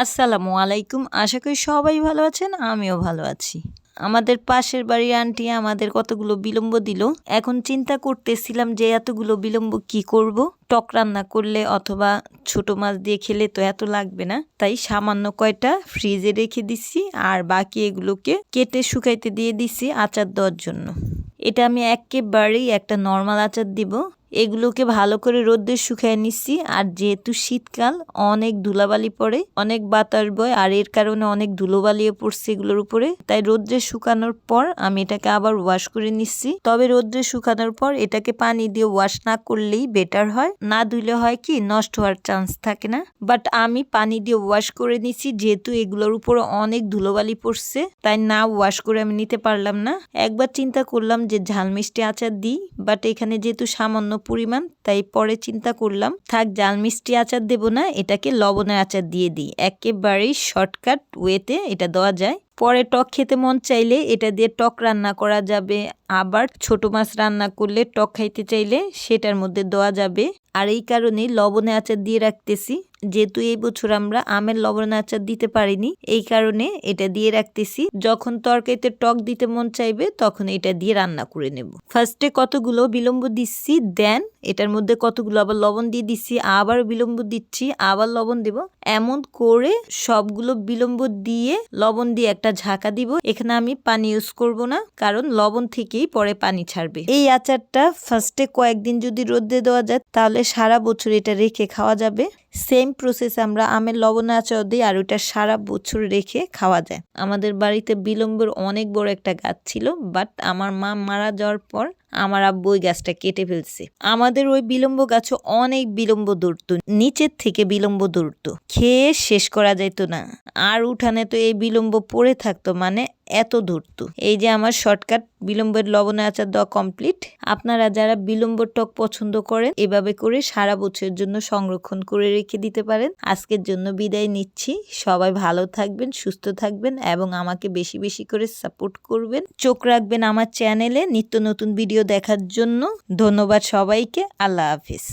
আসসালামু আলাইকুম। আশা করি সবাই ভালো আছেন, আমিও ভালো আছি। আমাদের পাশের বাড়ির আন্টি আমাদের কতগুলো বিলম্ব দিল। এখন চিন্তা করতেছিলাম যে এতগুলো বিলম্ব কি করব? টক রান্না করলে অথবা ছোট মাছ দিয়ে খেলে তো এত লাগবে না। তাই সামান্য কয়টা ফ্রিজে রেখে দিছি আর বাকি এগুলোকে কেটে শুকাইতে দিয়ে দিছি আচার দেওয়ার জন্য। এটা আমি একেবারেই একটা নর্মাল আচার দিব। এগুলোকে ভালো করে রোদ্রে শুকায় নিচ্ছি। আর যেহেতু শীতকাল, অনেক ধুলাবালি পড়ে, অনেক বাতাস বয়, আর এর কারণে অনেক ধুলোবালিও পড়ছে এগুলোর উপরে। তাই রোদ্রে শুকানোর পর আমি এটাকে আবার ওয়াশ করে নিচ্ছি। তবে রোদ্রে শুকানোর পর এটাকে পানি দিয়ে ওয়াশ না করলেই বেটার হয়। না ধুলে হয় কি, নষ্ট হওয়ার চান্স থাকে না। বাট আমি পানি দিয়ে ওয়াশ করে নিচ্ছি, যেহেতু এগুলোর উপরে অনেক ধুলোবালি পড়ছে, তাই না ওয়াশ করে আমি নিতে পারলাম না। একবার চিন্তা করলাম যে ঝাল মিষ্টি আচার দিই বাট এখানে যেহেতু সামান্য পরিমাণ, তাই পরে চিন্তা করলাম, থাক জাল মিষ্টি আচার দেব না, এটাকে লবণের আচার দিয়ে দিই। একেবারেই শর্টকাট ওয়েতে এটা দেওয়া যায়। পরে টক খেতে মন চাইলে এটা দিয়ে টক রান্না করা যাবে। আবার ছোট মাছ রান্না করলে টক খাইতে চাইলে সেটার মধ্যে দেওয়া যাবে। আর এই কারণে লবণে আচার দিয়ে রাখতেছি। যেহেতু এই বছর আমরা আমের লবণ আচার দিতে পারিনি, এই কারণে এটা দিয়ে রাখতেছি। যখন তরকারিতে টক দিতে মন চাইবে তখন এটা দিয়ে রান্না করে নেব। ফার্স্টে কতগুলো বিলম্ব দিচ্ছি দেন এটার মধ্যে কতগুলো আবার লবণ দিয়ে দিচ্ছি আবার বিলম্ব দিচ্ছি, আবার লবণ দেব। এমন করে সবগুলো বিলম্ব দিয়ে লবণ দিয়ে একটা ঝাঁকা দিব, এখানে আমি পানি ইউজ করব না, কারণ লবণ থেকেই পরে পানি ছাড়বে। এই আচারটা ফার্স্টে কয়েকদিন যদি রোদে দেওয়া যায়, তাহলে সারা বছর এটা রেখে খাওয়া যাবে। সেম প্রসেস আমরা আমের লবণ আচার দিই আর ওটা সারা বছর রেখে খাওয়া যায়। আমাদের বাড়িতে বিলম্বের অনেক বড় একটা গাছ ছিল বাট আমার মা মারা যাওয়ার পর আমার আব্বু ওই গাছটা কেটে ফেলছে। আমাদের ওই বিলম্ব গাছও অনেক বিলম্ব ধরতো নিচের থেকে বিলম্ব ধরতো খেয়ে শেষ করা যাইতো না। আর উঠানে তো এই বিলম্ব পড়ে থাকতো মানে এত ধরতো এই যে আমার শর্টকাট বিলম্বের লবণে আচার দেওয়া কমপ্লিট আপনারা যারা বিলম্ব টক পছন্দ করেন, এভাবে করে সারা বছরের জন্য সংরক্ষণ করে রেখে দিতে পারেন। আজকের জন্য বিদায় নিচ্ছি। সবাই ভালো থাকবেন, সুস্থ থাকবেন এবং আমাকে বেশি বেশি করে সাপোর্ট করবেন। চোখ রাখবেন আমার চ্যানেলে নিত্য নতুন ভিডিও দেখার জন্য। ধন্যবাদ সবাইকে। আল্লাহ হাফিজ।